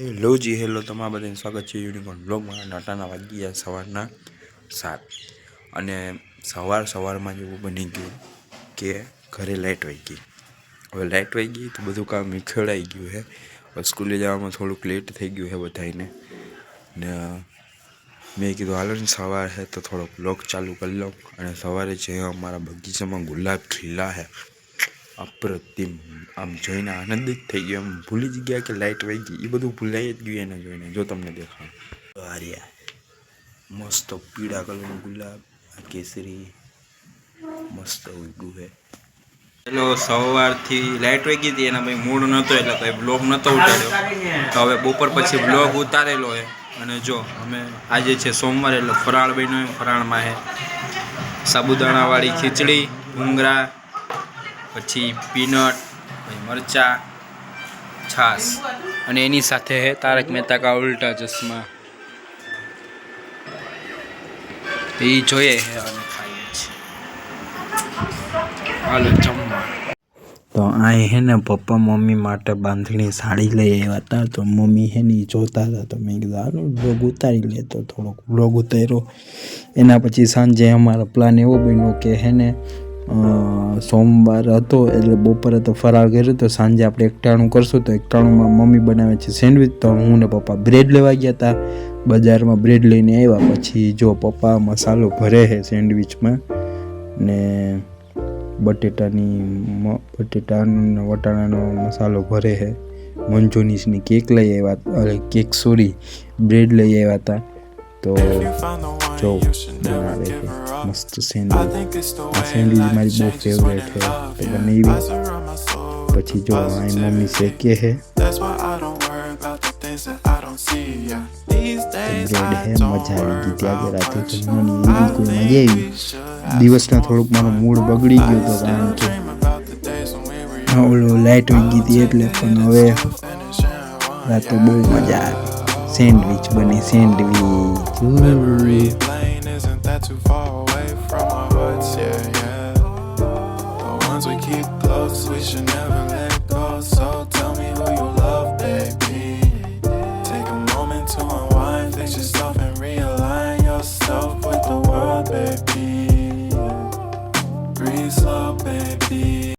Hello જી hello તમારા બધાને સ્વાગત છે યુનિકોર્ન બ્લોગમાં નાટાના વાગ્યા સવારના સાત. અને સવાર સવારમાં જ એવું બની ગયું કે ઘરે લાઇટ વહી ગઈ. હવે લાઇટ વહી ગઈ તો બધું કામ વિખેડાઈ ગયું છે સ્કૂલે જવામાં થોડુંક લેટ થઈ ગયું છે બધાને ને, મેં કીધું, હાલો ને સવાર છે તો થોડોક બ્લોગ ચાલુ કરી લઉં. અને સવારે જે અમારા બગીચામાં ગુલાબ ખીલા છે અપ્રતિમ. આમ જોઈને આનંદિત થઈ ગયો. એમ ભૂલી જ ગયા કે લાઇટ વહી ગઈ. એ બધું ભૂલાઈ જ ગયું એને જોઈને. જો તમને દેખાવ આર્યા. મસ્ત પીળા કલરનું ગુલાબ કેસરી. મસ્ત ઉગ્યું છે પેલો સવારથી લાઇટ વહી ગઈ હતી. એના ભાઈ મૂડ નહોતો એટલે કંઈ બ્લોગ નહોતો ઉતાર્યો. તો હવે બપોર પછી બ્લોગ ઉતારેલો છે અને જો, અમે આજે છે સોમવાર, એટલે ફરાળ બન્યો ફરાળમાં છે સાબુદાણાવાળી ખીચડી ભૂંગળા પછી પીનટ, પછી મરચાં, છાશ. અને એની સાથે હે તારક મહેતા કા ઉલ્ટા ચશ્મા. એ જોઈએ છે અને ખાઈએ છીએ. હાલો, જમવા. તો આ હે ને પપ્પા મમ્મી માટે બાંધણી સાડી લઈ આવ્યા હતા. તો મમ્મી હે ને જોતા હતા. તો મેં કીધું, હાલો બ્લોગ ઉતારી લે. તો થોડોક બ્લોગ ઉતાર્યો. એના પછી સાંજે અમારો પ્લાન એવો બન્યો કે હે ને સોમવાર હતો એટલે બપોરે તો ફરાળ કર્યો તો સાંજે આપણે એકટાણું કરશું તો એકટાણુંમાં મમ્મી બનાવે છે સેન્ડવિચ. તો હું ને પપ્પા બ્રેડ લેવા ગયા હતા બજારમાં બ્રેડ લઈને આવ્યા. પછી જો પપ્પા મસાલો ભરે છે સેન્ડવિચમાં ને બટેટાની બટેટાનો વટાણાનો મસાલો ભરે છે. મંચોનીસની કેક લઈ આવ્યા કેક સોરી બ્રેડ લઈ આવ્યા હતા તો જો બનાવે છે મસ્ત સેન્ડવિચ આ સેન્ડવિચ મારી બહુ ફેવરેટ છે તો બનાવી પછી જો અહીં મમ્મી શેકે છે That's why I don't worry about the things that I don't see. Yeah. These days bread I હે don't મજા આવી ગઈ worry ત્યાં about રાતે much. જમવાની એવી Sandwich bunny, sandwich. Ooh. Memory lane isn't that too far away from our hearts, yeah, yeah. The ones we keep close, we should never let go. So tell me who you love, baby. Take a moment to unwind, fix yourself, and realign yourself with the world, baby.